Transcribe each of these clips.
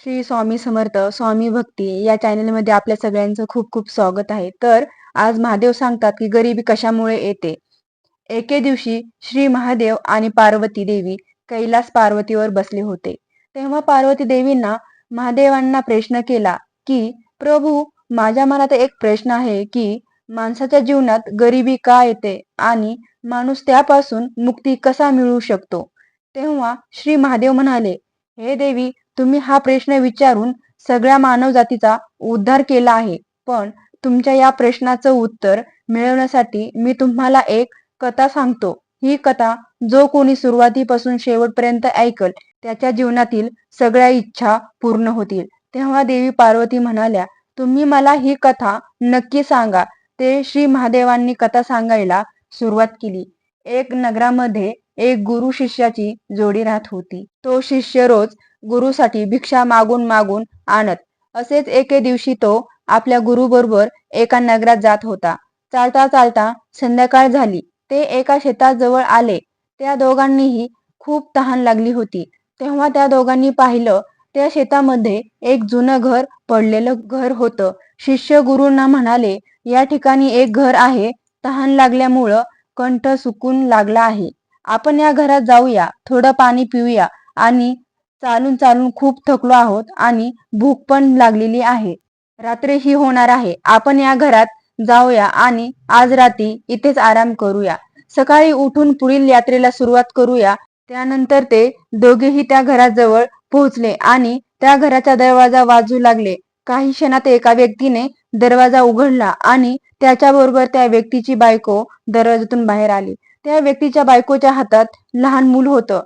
श्री स्वामी समर्थ स्वामी भक्ती या चॅनलमध्ये आपल्या सगळ्यांचं खूप खूप स्वागत आहे. तर आज महादेव सांगतात की गरिबी कशामुळे येते? एके दिवशी श्री महादेव आणि पार्वती देवी कैलास पार्वतीवर बसले होते. तेव्हा पार्वती देवींना महादेवांना प्रश्न केला की प्रभू माझ्या मनात एक प्रश्न आहे की माणसाच्या जीवनात गरिबी का येते आणि माणूस त्यापासून मुक्ती कसा मिळू शकतो? तेव्हा श्री महादेव म्हणाले हे देवी तुम्ही हा प्रश्न विचारून सगळ्या मानवजातीचा उद्धार केला आहे. पण तुमच्या या प्रश्नाचं उत्तर मिळवण्यासाठी मी तुम्हाला एक कथा सांगतो. ही कथा जो कोणी सुरुवातीपासून शेवटपर्यंत ऐकल त्याच्या जीवनातील सगळ्या इच्छा पूर्ण होतील. तेव्हा देवी पार्वती म्हणाल्या तुम्ही मला ही कथा नक्की सांगा. ते श्री महादेवांनी कथा सांगायला सुरुवात केली. एक नगरामध्ये एक गुरु शिष्याची जोडी राहत होती. तो शिष्य रोज गुरुसाठी भिक्षा मागून मागून आणत. असेच एके दिवशी तो आपल्या गुरुबरोबर एका नगरात जात होता. चालता चालता संध्याकाळ झाली. ते एका शेताजवळ आले. त्या दोघांनीही खूप तहान लागली होती. तेव्हा त्या दोघांनी पाहिलं त्या शेतामध्ये एक जुनं घर पडलेलं घर होतं. शिष्य गुरुंना म्हणाले या ठिकाणी एक घर आहे. तहान लागल्यामुळं कंठ सुकून लागला आहे. आपण या घरात जाऊया. थोडं पाणी पिऊया आणि चालून चालून खूप थकलो आहोत आणि भूक पण लागलेली आहे. रात्री ही होणार आहे. आपण या घरात जाऊया आणि आज रात्री इथेच आराम करूया. सकाळी उठून पुढील यात्रेला सुरुवात करूया. त्यानंतर ते दोघेही त्या घराजवळ पोहोचले आणि त्या घराचा दरवाजा वाजू लागले. काही क्षणात एका व्यक्तीने दरवाजा उघडला आणि त्याच्याबरोबर त्या व्यक्तीची बायको दरवाजातून बाहेर आली. त्या व्यक्तीच्या बायकोच्या हातात लहान मूल होतं.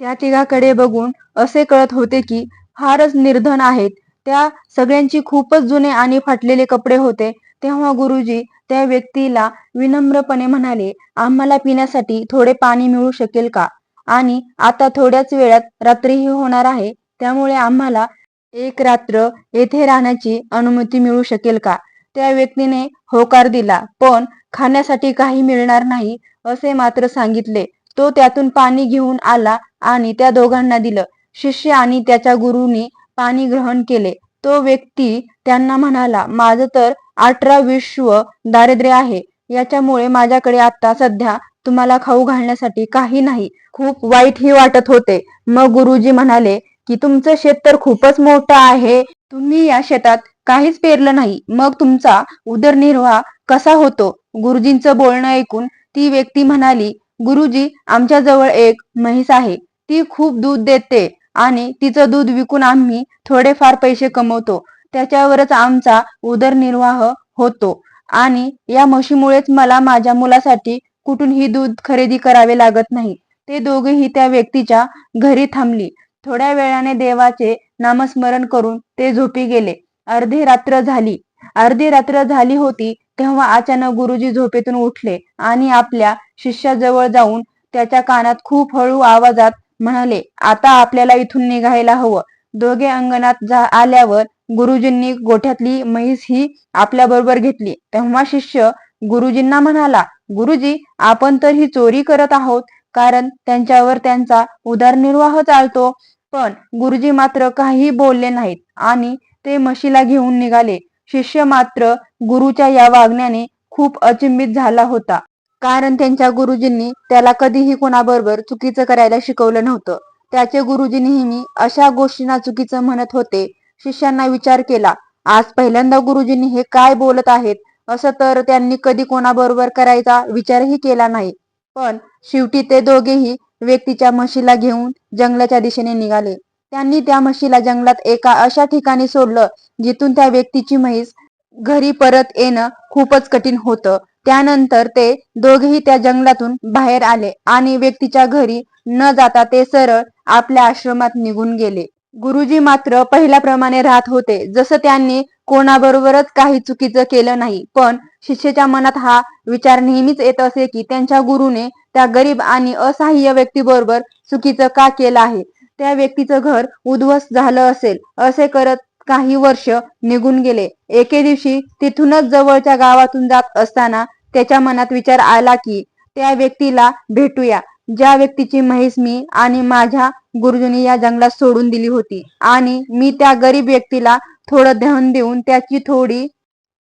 त्या तिघाकडे बघून असे कळत होते की फारच निर्धन आहेत. त्या सगळ्यांची खूपच जुने आणि फाटलेले कपडे होते. तेव्हा गुरुजी त्या व्यक्तीला विनम्रपणे म्हणाले आम्हाला पिण्यासाठी थोडे पाणी मिळू शकेल का? आणि आता थोड्याच वेळात रात्रीही होणार आहे. त्यामुळे आम्हाला एक रात्र येथे राहण्याची अनुमती मिळू शकेल का? त्या व्यक्तीने होकार दिला पण खाण्यासाठी काही मिळणार नाही असे मात्र सांगितले. तो त्यातून पाणी घेऊन आला आणि त्या दोघांना दिलं. शिष्य आणि त्याच्या गुरुनी पाणी ग्रहण केले. तो व्यक्ती त्यांना म्हणाला माझं तर अठरा विश्व दारिद्र्य आहे. याच्यामुळे माझ्याकडे आता सध्या तुम्हाला खाऊ घालण्यासाठी काही नाही. खूप वाईट ही वाटत होते. मग गुरुजी म्हणाले की तुमचं शेत तर खूपच मोठं आहे. तुम्ही या शेतात काहीच पेरलं नाही. मग तुमचा उदरनिर्वाह कसा होतो? गुरुजींचं बोलणं ऐकून ती व्यक्ती म्हणाली गुरुजी आमच्या जवळ एक म्हैस आहे. ती खूप दूध देते आणि तिचं दूध विकून आम्ही थोडेफार पैसे कमवतो. त्याच्यावरच आमचा उदरनिर्वाह होतो. आणि या म्हशीमुळेच मला माझ्या मुलासाठी कुठूनही दूध खरेदी करावे लागत नाही. ते दोघेही त्या व्यक्तीच्या घरी थांबली. थोड्या वेळाने देवाचे नामस्मरण करून ते झोपी गेले. अर्धी रात्र झाली. अर्धी रात्र झाली होती तेव्हा अचानक गुरुजी झोपेतून उठले आणि आपल्या शिष्याजवळ जाऊन त्याच्या कानात खूप हळू आवाजात म्हणाले आता आपल्याला इथून निघायला हवं. दोघे अंगणात आल्यावर गुरुजींनी गोठ्यातली म्हैस ही आपल्या बरोबर घेतली. तेव्हा शिष्य गुरुजींना म्हणाला गुरुजी आपण तर ही चोरी करत आहोत कारण त्यांच्यावर त्यांचा उदरनिर्वाह चालतो. पण गुरुजी मात्र काही बोलले नाहीत आणि ते म्हशीला घेऊन निघाले. शिष्य मात्र गुरुच्या या वागण्याने खूप अचंबित झाला होता. कारण त्यांच्या गुरुजींनी त्याला कधीही कोणाबरोबर चुकीचं करायला शिकवलं नव्हतं. त्याचे गुरुजी नेहमी अशा गोष्टींना चुकीचं म्हणत होते. शिष्यांना विचार केला आज पहिल्यांदा गुरुजींनी हे काय बोलत आहेत? असं तर त्यांनी कधी कोणाबरोबर करायचा विचारही केला नाही. पण शेवटी ते दोघेही व्यक्तीच्या म्हशीला घेऊन जंगलाच्या दिशेने निघाले. त्यांनी त्या म्हशीला जंगलात एका अशा ठिकाणी सोडलं जिथून त्या व्यक्तीची म्हैस घरी परत येणं खूपच कठीण होतं. त्यानंतर ते दोघेही त्या जंगलातून बाहेर आले आणि व्यक्तीच्या घरी न जाता ते सरळ आपल्या आश्रमात निघून गेले. गुरुजी मात्र पहिल्याप्रमाणे राहत होते. जसं त्यांनी कोणाबरोबरच काही चुकीचं केलं नाही पण शिष्याच्या मनात हा विचार नेहमीच येत असे की त्यांच्या गुरुने त्या गरीब आणि असहाय्य व्यक्तीबरोबर चुकीचं का केलं आहे? त्या व्यक्तीचं घर उद्ध्वस्त झालं असेल. असे करत काही वर्ष निघून गेले. एके दिवशी तिथूनच जवळच्या गावातून जात असताना त्याच्या मनात विचार आला की त्या व्यक्तीला भेटूया. ज्या व्यक्तीची म्हैस मी आणि माझ्या गुरुजींनी या जंगलात सोडून दिली होती आणि मी त्या गरीब व्यक्तीला थोडं ध्यान देऊन त्याची थोडी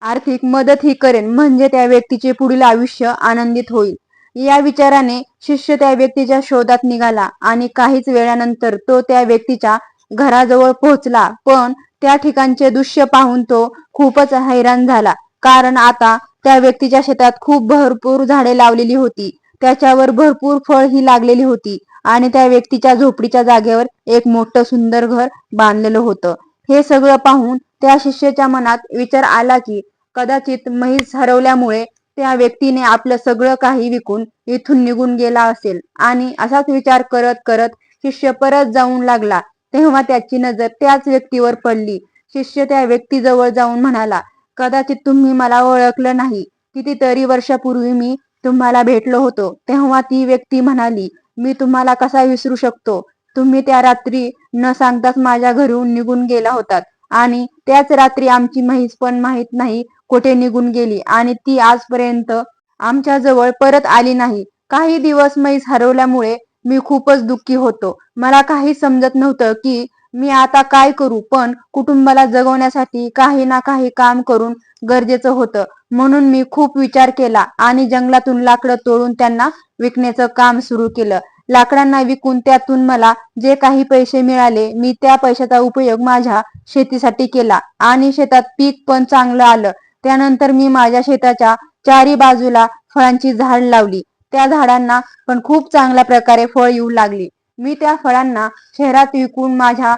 आर्थिक मदत ही करेन. म्हणजे त्या व्यक्तीचे पुढील आयुष्य आनंदित होईल. या विचाराने शिष्य त्या व्यक्तीच्या शोधात निघाला आणि काहीच वेळानंतर तो त्या व्यक्तीच्या घराजवळ पोहोचला. पण त्या ठिकाणचे दृश्य पाहून तो खूपच हैराण झाला. कारण आता त्या व्यक्तीच्या शेतात खूप भरपूर झाडे लावलेली होती. त्याच्यावर भरपूर फळ ही लागलेली होती आणि त्या व्यक्तीच्या झोपडीच्या जागेवर एक मोठं सुंदर घर बांधलेलं होतं. हे सगळं पाहून त्या शिष्याच्या मनात विचार आला की कदाचित म्हैस हरवल्यामुळे त्या व्यक्तीने आपलं सगळं काही विकून इथून निघून गेला असेल. आणि असाच विचार करत करत शिष्य परत जाऊन लागला. तेव्हा त्याची नजर त्याच व्यक्तीवर पडली. शिष्य त्या व्यक्तीजवळ जाऊन म्हणाला कदाचित तुम्ही मला ओळखलं नाही. कितीतरी वर्षापूर्वी मी तुम्हाला भेटलो होतो. तेव्हा ती व्यक्ती म्हणाली मी तुम्हाला कसा विसरू शकतो? तुम्ही त्या रात्री न सांगताच माझ्या घरून निघून गेला होतात. आणि त्याच रात्री आमची म्हैस पण माहीत नाही कुठे निघून गेली आणि ती आजपर्यंत आमच्या जवळ परत आली नाही. काही दिवस म्हैस हरवल्यामुळे मी खूपच दुःखी होतो. मला काही समजत नव्हतं की मी आता काय करू पण कुटुंबाला जगवण्यासाठी काही ना काही काम करून गरजेचं होतं. म्हणून मी खूप विचार केला आणि जंगलातून लाकडं तोडून त्यांना विकण्याचं काम सुरू केलं. लाकडांना विकून त्यातून मला जे काही पैसे मिळाले मी त्या पैशाचा उपयोग माझ्या शेतीसाठी केला आणि शेतात पीक पण चांगलं आलं. त्यानंतर मी माझ्या शेताच्या चारी बाजूला फळांची झाड लावली. त्या झाडांना पण खूप चांगल्या प्रकारे फळ येऊ लागली. मी त्या फळांना शहरात विकून माझ्या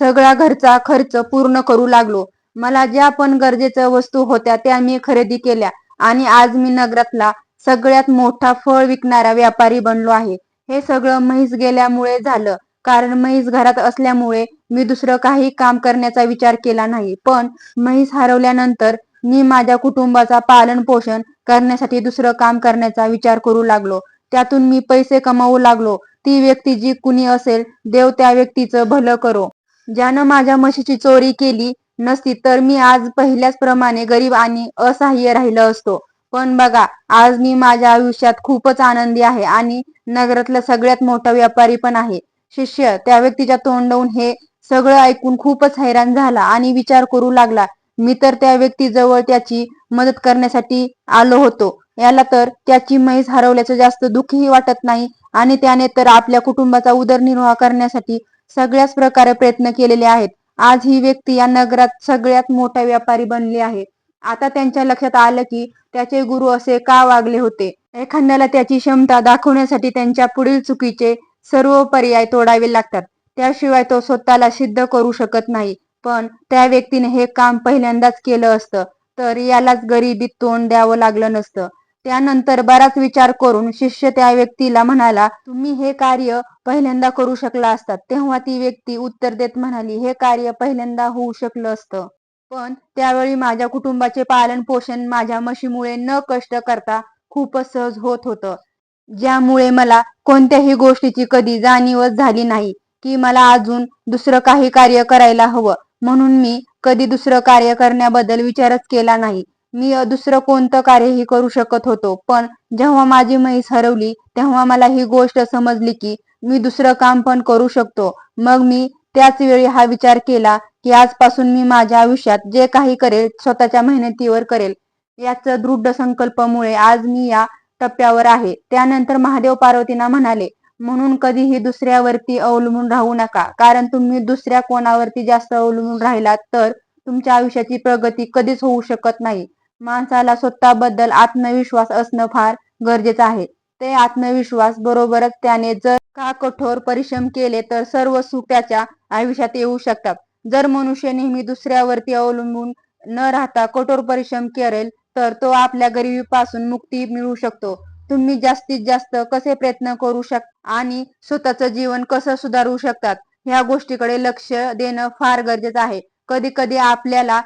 सगळ्या घरचा खर्च पूर्ण करू लागलो. मला ज्या पण गरजेच्या वस्तू होत्या त्या मी खरेदी केल्या आणि आज मी नगरातला सगळ्यात मोठा फळ विकणारा व्यापारी बनलो आहे. हे सगळं म्हैस गेल्यामुळे झालं. कारण म्हैस घरात असल्यामुळे मी दुसरं काही काम करण्याचा विचार केला नाही. पण म्हैस हरवल्यानंतर मी माझ्या कुटुंबाचा पालन पोषण करण्यासाठी दुसरं काम करण्याचा विचार करू लागलो. त्यातून मी पैसे कमावू लागलो. ती व्यक्ती जी कुणी असेल देव त्या व्यक्तीचं भलं करो. ज्यानं माझ्या म्हशीची चोरी केली नसती तर मी आज पहिल्याच प्रमाणे गरीब आणि असहाय्य राहिलो असतो. पण बघा आज मी माझ्या आयुष्यात खूपच आनंदी आहे आणि नगरातला सगळ्यात मोठा व्यापारी पण आहे. शिष्य त्या व्यक्तीच्या तोंडवून हे सगळं ऐकून खूपच हैराण झाला आणि विचार करू लागला मी तर त्या व्यक्तीजवळ त्याची मदत करण्यासाठी आलो होतो. याला तर त्याची म्हैस हरवल्याचं जास्त दुःखही वाटत नाही आणि त्याने तर आपल्या कुटुंबाचा उदरनिर्वाह करण्यासाठी सगळ्याच प्रकारे प्रयत्न केलेले आहेत. आज ही व्यक्ती या नगरात सगळ्यात मोठा व्यापारी बनली आहे. आता त्यांच्या लक्षात आलं की त्याचे गुरु असे का वागले होते? एखाद्याला त्याची क्षमता दाखवण्यासाठी त्यांच्या पुढील चुकीचे सर्व पर्याय तोडावे लागतात. त्याशिवाय तो स्वतःला सिद्ध करू शकत नाही. पण त्या व्यक्तीने हे काम पहिल्यांदाच केलं असतं. तर यालाच गरिबीत तोंड द्यावं लागलं नसतं. त्यानंतर बराच विचार करून शिष्य त्या व्यक्तीला म्हणाला तुम्ही हे कार्य पहिल्यांदा करू शकला असतात. तेव्हा ती व्यक्ती उत्तर देत म्हणाली हे कार्य पहिल्यांदा होऊ शकलं असतं. पण त्यावेळी माझ्या कुटुंबाचे पालन पोषण माझ्या म्हशीमुळे न कष्ट करता खूपच सहज होत होतं. ज्यामुळे मला कोणत्याही गोष्टीची कधी जाणीवच झाली नाही की मला अजून दुसरं काही कार्य करायला हवं. म्हणून मी कधी दुसरं कार्य करण्याबद्दल विचारच केला नाही. मी दुसरं कोणतं कार्यही करू शकत होतो. पण जेव्हा माझी म्हैस हरवली तेव्हा मला ही गोष्ट समजली की मी दुसरं काम पण करू शकतो. मग मी त्याच वेळी हा विचार केला की आजपासून मी माझ्या आयुष्यात जे काही करेल स्वतःच्या मेहनतीवर करेल. याच दृढ संकल्पमुळे आज मी या टप्प्यावर आहे. त्यानंतर महादेव पार्वतींना म्हणाले म्हणून कधीही दुसऱ्यावरती अवलंबून राहू नका. कारण तुम्ही दुसऱ्या कोणावरती जास्त अवलंबून राहिलात तर तुमच्या आयुष्याची प्रगती कधीच होऊ शकत नाही. माणसाला स्वतःबद्दल आत्मविश्वास असणं फार गरजेचं आहे. ते आत्मविश्वास बरोबरच त्याने जर का कठोर परिश्रम केले तर सर्व सुख त्याच्या आयुष्यात येऊ शकतात. जर मनुष्य नेहमी दुसऱ्यावरती अवलंबून न राहता कठोर परिश्रम करेल तर तो आपल्या गरिबीपासून मुक्ती मिळू शकतो. तुम्ही जास्तीत जास्त कसे प्रयत्न करू शक आणि स्वतःचं जीवन कसं सुधारू शकतात ह्या गोष्टीकडे लक्ष देणं फार गरजेचं आहे. कधी कधी आपल्याला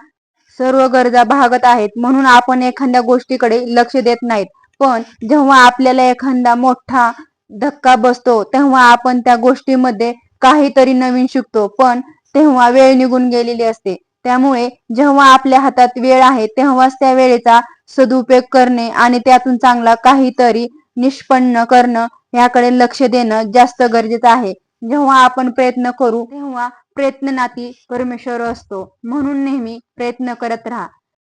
सर्व गरजा भागत आहेत म्हणून आपण एखाद्या गोष्टीकडे लक्ष देत नाहीत. पण जेव्हा आपल्याला एखादा मोठा धक्का बसतो तेव्हा आपण त्या गोष्टीमध्ये काहीतरी नवीन शिकतो. पण तेव्हा वेळ निघून गेलेली असते. त्यामुळे जेव्हा आपल्या हातात वेळ आहे तेव्हाच त्या वेळेचा सदुपयोग करणे आणि त्यातून चांगला काहीतरी निष्पन्न करणं याकडे लक्ष देणं जास्त गरजेचं आहे. जेव्हा आपण प्रयत्न करू तेव्हा प्रयत्नाती परमेश्वर असतो. म्हणून नेहमी प्रयत्न करत राहा.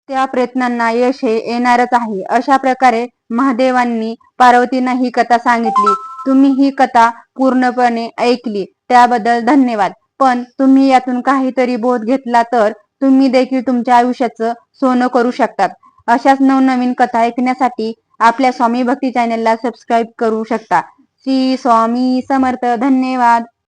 त्या प्रयत्नांना यश हे येणारच आहे. अशा प्रकारे महादेवांनी पार्वतींना ही कथा सांगितली. तुम्ही ही कथा पूर्णपणे ऐकली. त्याबद्दल धन्यवाद. पण तुम्ही यातून काहीतरी बोध घेतला तर तुम्ही देखील तुमच्या आयुष्याचं सोनं करू शकतात. अशाच नवनवीन कथा ऐकण्यासाठी आपल्या स्वामी भक्ती चॅनेलला सबस्क्राईब करू शकता. श्री स्वामी समर्थ. धन्यवाद.